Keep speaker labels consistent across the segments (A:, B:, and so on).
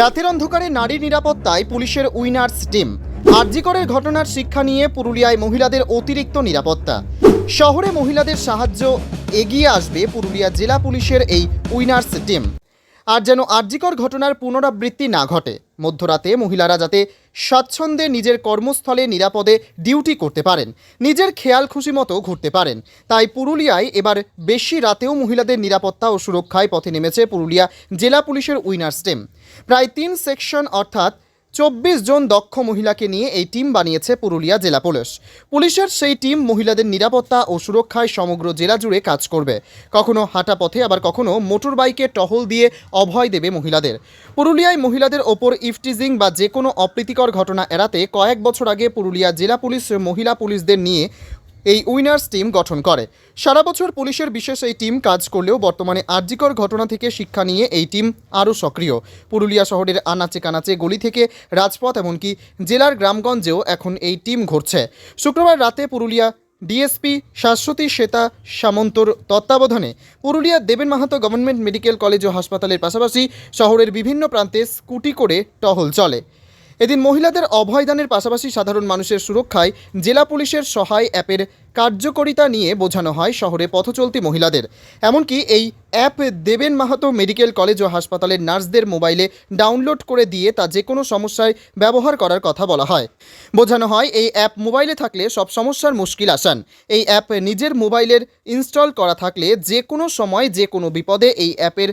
A: রাতের অন্ধকারে নারী নিরাপত্তায় পুলিশের উইনার্স টিম। আরজিকরের ঘটনার শিক্ষা নিয়ে পুরুলিয়ায় মহিলাদের অতিরিক্ত নিরাপত্তা। শহরে মহিলাদের সাহায্য এগিয়ে আসবে পুরুলিয়া জেলা পুলিশের এই উইনার্স টিম। আর যেন আর্যিকর ঘটনার পুনরাবৃত্তি না ঘটে। মধ্যরাতে মহিলারা যাতে স্বাচ্ছন্দ্যে নিজের কর্মস্থলে নিরাপদে ডিউটি করতে পারেন, নিজের খেয়াল খুশি মতো ঘুরতে পারেন। তাই পুরুলিয়ায় এবার বেশি রাতেও মহিলাদের নিরাপত্তা ও সুরক্ষায় পথে নেমেছে পুরুলিয়া জেলা পুলিশের উইনার্স টিম প্রায় তিন সেকশন অর্থাৎ চব্বিশ জন দক্ষ মহিলাকে নিয়ে এই টিম বানিয়েছে পুরুলিয়া জেলা পুলিশ। পুলিশের সেই টিম মহিলাদের নিরাপত্তা ও সুরক্ষায় সমগ্র জেলা জুড়ে কাজ করবে। কখনো হাঁটা পথে, আবার কখনো মোটর বাইকে টহল দিয়ে অভয় দেবে মহিলাদের। পুরুলিয়ায় মহিলাদের ওপর ইফটিজিং বা যে কোনো অপ্রীতিকর ঘটনা এড়াতে কয়েক বছর আগে পুরুলিয়া জেলা পুলিশ মহিলা পুলিশদের নিয়ে এই উইনার্স টিম গঠন করে। সারা বছর পুলিশের বিশেষ এই টিম কাজ করলেও বর্তমানে আর্জিকর ঘটনা থেকে শিক্ষা নিয়ে এই টিম আরও সক্রিয়। পুরুলিয়া শহরের আনাচে কানাচে গলি থেকে রাজপথ, এমনকি জেলার গ্রামগঞ্জেও এখন এই টিম ঘুরছে। শুক্রবার রাতে পুরুলিয়া ডিএসপি শাশ্বতী শ্বেতা সামন্তর তত্ত্বাবধানে পুরুলিয়ার Deben Mahato government medical college ও হাসপাতালের পাশাপাশি শহরের বিভিন্ন প্রান্তে স্কুটি করে টহল চলে। এদিন মহিলাদের অভয়দানের পাশাপাশি সাধারণ মানুষের সুরক্ষায় জেলা পুলিশের সহায় অ্যাপের কার্যকারিতা নিয়ে বোঝানো হয় শহরে পথচলতি মহিলাদের। এমনকি এই অ্যাপ দেবেন মাহাতো মেডিকেল কলেজ ও হাসপাতালের নার্সদের মোবাইলে ডাউনলোড করে দিয়ে তা যে কোনো সমস্যায় ব্যবহার করার কথা বলা হয়। বোঝানো হয় এই অ্যাপ মোবাইলে থাকলে সব সমস্যার মুশকিল আসান। এই অ্যাপ নিজের মোবাইলের ইনস্টল করা থাকলে যে কোনো সময় যে কোনো বিপদে এই অ্যাপের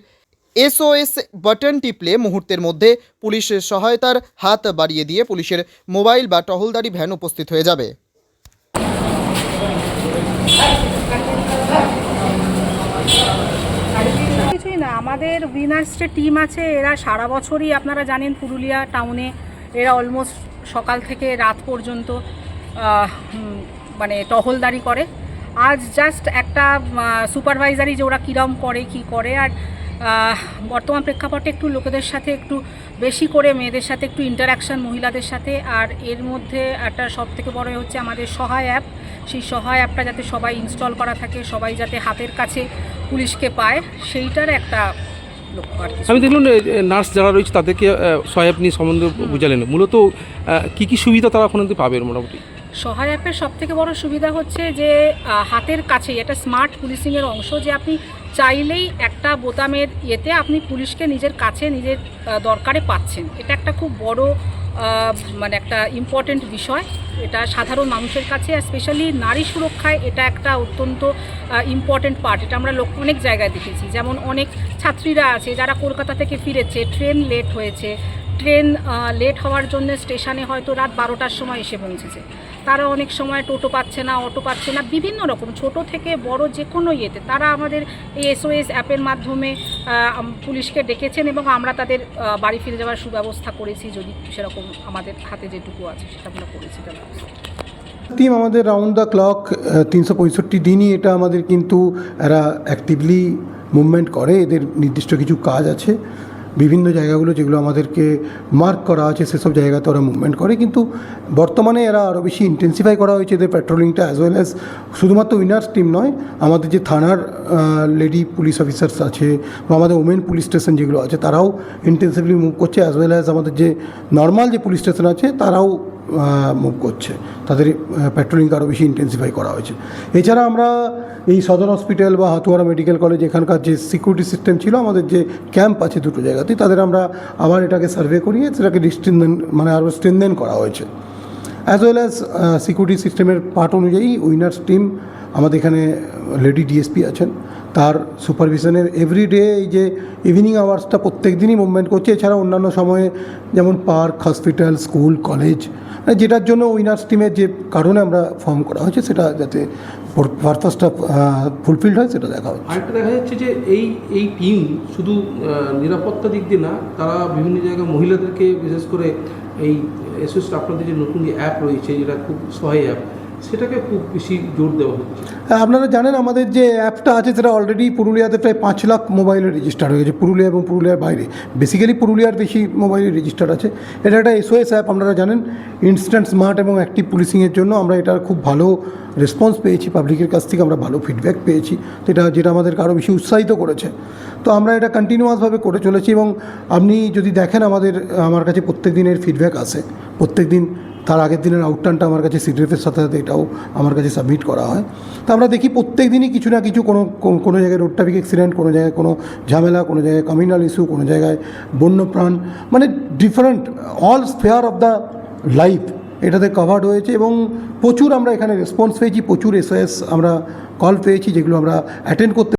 A: এসওএস বাটন টিপলে মুহূর্তের মধ্যে পুলিশের সহায়তার হাত বাড়িয়ে দিয়ে পুলিশের মোবাইল বা টহলদারি ভ্যান উপস্থিত হয়ে যাবে।
B: কিছুই না, আমাদের উইনার্স যে টিম আছে, এরা সারা বছরই আপনারা জানেন পুরুলিয়া টাউনে এরা অলমোস্ট সকাল থেকে রাত পর্যন্ত মানে টহলদারি করে। আজ জাস্ট একটা সুপারভাইজারি যে ওরা কীরম করে, কি করে, আর বর্তমান প্রেক্ষাপটে একটু লোকেদের সাথে একটু বেশি করে মেয়েদের সাথে একটু ইন্টারাকশান মহিলাদের সাথে। আর এর মধ্যে একটা সব থেকে বড় হচ্ছে আমাদের সহায় অ্যাপ সেই সহায় অ্যাপটা যাতে সবাই ইনস্টল করা থাকে সবাই যাতে হাতের কাছে পুলিশকে পায় সেইটার একটা
C: আমি দেখলাম নার্স যারা রয়েছে তাদেরকে সহায়ক নিয়ে সম্বন্ধে বুঝালেন। মূলত কি কি সুবিধা তারা ওখানে পাবে মোটামুটি?
B: সহায় অ্যাপের সব থেকে বড় সুবিধা হচ্ছে যে হাতের কাছেই এটা স্মার্ট পুলিশিংয়ের অংশ যে আপনি চাইলেই একটা বোতামের ইয়েতে আপনি পুলিশকে নিজের কাছে নিজের দরকারে পাচ্ছেন। এটা একটা খুব বড় মানে একটা ইম্পর্টেন্ট বিষয়। এটা সাধারণ মানুষের কাছে আর স্পেশালি নারী সুরক্ষায় এটা একটা অত্যন্ত ইম্পর্টেন্ট পার্ট এটা আমরা লোক, অনেক জায়গায় দেখেছি। যেমন অনেক ছাত্রীরা আছে যারা কলকাতা থেকে ফিরেছে, ট্রেন লেট হয়েছে ট্রেন লেট হওয়ার জন্য স্টেশনে হয়তো রাত বারোটার সময় এসে পৌঁছেছে। তারা অনেক সময় টোটো পাচ্ছে না, অটো পাচ্ছে না, বিভিন্ন রকম। ছোট থেকে বড় যে কোনো ইয়েতে তারা আমাদের এই এসওএস অ্যাপের মাধ্যমে পুলিশকে ডেকেছেন এবং আমরা তাদের বাড়ি ফিরে যাওয়ার সুব্যবস্থা করেছি যদি সেরকম আমাদের হাতে যেটুকু আছে সেটা আমরা করেছি
D: টিম আমাদের রাউন্ড দ্য ক্লক তিনশো পঁয়ষট্টি দিনই এটা আমাদের কিন্তু এরা অ্যাক্টিভলি মুভমেন্ট করে। এদের নির্দিষ্ট কিছু কাজ আছে। বিভিন্ন জায়গাগুলো যেগুলো আমাদেরকে মার্ক করা আছে, সেসব জায়গাতে ওরা মুভমেন্ট করে। কিন্তু বর্তমানে এরা আরও বেশি ইন্টেন্সিফাই করা হয়েছে এদের পেট্রোলিংটা অ্যাজ ওয়েল অ্যাজ শুধুমাত্র উইনার্স টিম নয়, আমাদের যে থানার লেডি পুলিশ অফিসার্স আছে বা আমাদের ওমেন পুলিশ স্টেশন যেগুলো আছে, তারাও ইন্টেন্সিভলি মুভ করছে অ্যাজ ওয়েল অ্যাজ আমাদের যে নর্মাল যে পুলিশ স্টেশন আছে, তারাও মুভ করছে। তাদের পেট্রোলিংকে আরও বেশি ইন্টেন্সিফাই করা হয়েছে। এছাড়া আমরা এই সদর হসপিটাল বা হাতুয়ারা মেডিকেল কলেজ এখানকার যে সিকিউরিটি সিস্টেম ছিল, আমাদের যে ক্যাম্প আছে দুটো জায়গাতে তাদের আমরা আবার এটাকে সার্ভে করিয়ে সেটাকে ডিস্ট্রিনদেন মানে আরও স্ট্রেনদেন করা হয়েছে। অ্যাজ ওয়েল অ্যাজ সিকিউরিটি সিস্টেমের পার্ট অনুযায়ী উইনার্স টিম আমাদের এখানে লেডি ডিএসপি আছেন। তার সুপারভিশনের এভরিডে এই যে ইভিনিং আওয়ার্সটা প্রত্যেক দিনই মুভমেন্ট করছে। এছাড়া অন্যান্য সময়ে যেমন পার্ক হসপিটাল স্কুল কলেজ যেটার জন্য উইনার্স টিমের যে কারণে আমরা ফর্ম করা হয়েছে, সেটা যাতে পারপাসটা ফুলফিলড হয়, সেটা দেখা হচ্ছে।
C: আরেকটা দেখা যাচ্ছে যে এই এই টিম শুধু নিরাপত্তা দিক দিয়ে না, তারা বিভিন্ন জায়গায় মহিলাদেরকে বিশেষ করে এই এসএস আপনাদের যে নতুন যে অ্যাপ রয়েছে, যেটা খুব সহায় অ্যাপ সেটাকে খুব বেশি জোর দেওয়া হচ্ছে।
D: আপনারা জানেন আমাদের যে অ্যাপটা আছে, সেটা অলরেডি পুরুলিয়াতে প্রায় পাঁচ লাখ মোবাইলে রেজিস্টার হয়ে গেছে, পুরুলিয়া এবং পুরুলিয়ার বাইরে। বেসিক্যালি পুরুলিয়ার বেশি মোবাইলে রেজিস্টার আছে। এটা একটা এসওএস অ্যাপ আপনারা জানেন। ইনস্ট্যান্ট স্মার্ট এবং অ্যাক্টিভ পুলিশিংয়ের জন্য আমরা এটার খুব ভালো রেসপন্স পেয়েছি পাবলিকের কাছ থেকে আমরা ভালো ফিডব্যাক পেয়েছি। তো এটা যেটা আমাদেরকে আরও বেশি উৎসাহিত করেছে। তো আমরা এটা কন্টিনিউয়াসভাবে করে চলেছি এবং আপনি যদি দেখেন আমাদের, আমার কাছে প্রত্যেক দিনের ফিডব্যাক আসে। প্রত্যেক দিন তার আগের দিনের আউটটার্নটা আমার কাছে সিডিএফের সাথে সাথে এটাও আমার কাছে সাবমিট করা হয়। তো আমরা দেখি প্রত্যেক দিনই কিছু না কিছু কোনো, কোনো- জায়গায় রোড ট্রাফিক অ্যাক্সিডেন্ট কোনো জায়গায় কোনো ঝামেলা, কোনো জায়গায় কমিউনাল ইস্যু কোনো জায়গায় বন্যপ্রাণ মানে different all sphere of the life এটাতে কভার্ড হয়েছে এবং প্রচুর আমরা এখানে রেসপন্স পেয়েছি, প্রচুর এসএস আমরা কল পেয়েছি যেগুলো আমরা অ্যাটেন্ড করতে